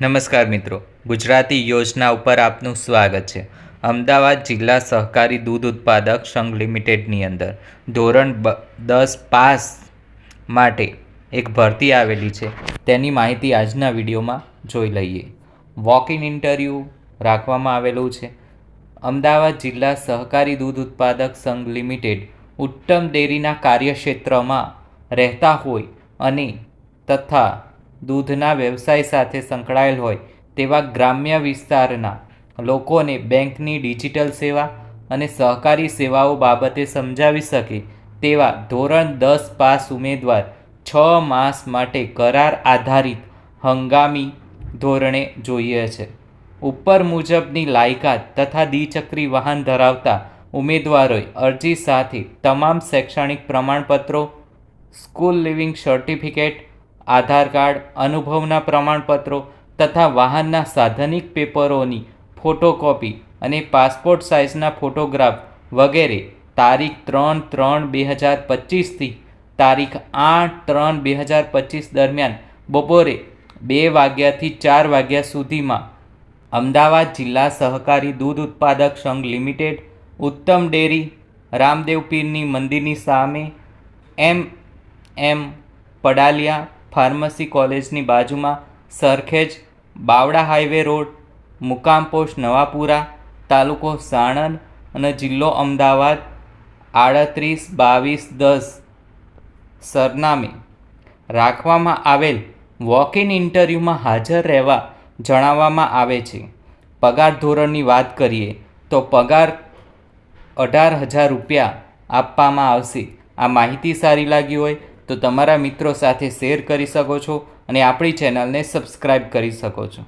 નમસ્કાર મિત્રો, ગુજરાતી યોજના ઉપર આપનું સ્વાગત છે. અમદાવાદ જિલ્લા સહકારી દૂધ ઉત્પાદક સંઘ લિમિટેડની અંદર ધોરણ દસ પાસ માટે એક ભરતી આવેલી છે. તેની માહિતી આજના વિડીયોમાં જોઈ લઈએ. વોક ઇન ઇન્ટરવ્યૂ રાખવામાં આવેલું છે. અમદાવાદ જિલ્લા સહકારી દૂધ ઉત્પાદક સંઘ લિમિટેડ ઉત્તમ ડેરીના કાર્યક્ષેત્રમાં રહેતા હોય અને તથા દૂધના વ્યવસાય સાથે સંકળાયેલ હોય તેવા ગ્રામ્ય વિસ્તારના લોકોને બેંકની ડિજિટલ સેવા અને સહકારી સેવાઓ બાબતે સમજાવી શકે તેવા ધોરણ દસ પાસ ઉમેદવાર છ માસ માટે કરાર આધારિત હંગામી ધોરણે જોઈએ છે. ઉપર મુજબની લાયકાત તથા દ્વિચક્રી વાહન ધરાવતા ઉમેદવારોએ અરજી સાથે તમામ શૈક્ષણિક પ્રમાણપત્રો, school leaving certificate Aadhaar card, અનુભવના પ્રમાણપત્રો તથા વાહનના સાધનિક પેપરોની ફોટોકોપી અને પાસપોર્ટ સાઇઝના ફોટોગ્રાફ વગેરે તારીખ ત્રણ ત્રણ બે હજાર પચીસથી તારીખ આઠ ત્રણ બે હજાર પચીસ દરમિયાન બપોરે બે વાગ્યાથી ચાર વાગ્યા સુધીમાં અમદાવાદ જિલ્લા સહકારી દૂધ ઉત્પાદક સંઘ લિમિટેડ, ઉત્તમ ડેરી, રામદેવ પીરની મંદિરની સામે, એમ એમ પડાલિયા ફાર્મસી કોલેજની બાજુમાં સરખેજ, બાવડા હાઈવે રોડ, મુકામ પોસ્ટ નવાપુરા, તાલુકો સાણંદ અને જિલ્લો અમદાવાદ, આડત્રીસ, બાવીસ, દસ સરનામે. રાખવામાં આવેલ વોક ઇન ઇન્ટરવ્યૂમાં હાજર રહેવા જણાવવામાં આવે છે. પગાર ધોરણની વાત કરીએ તો પગાર અઢાર હજાર રૂપિયા આપવામાં આવશે. આ માહિતી સારી લાગી હોય તો તમારા મિત્રો સાથે શેર કરી શકો છો અને આપણી ચેનલને સબસ્ક્રાઈબ કરી શકો છો.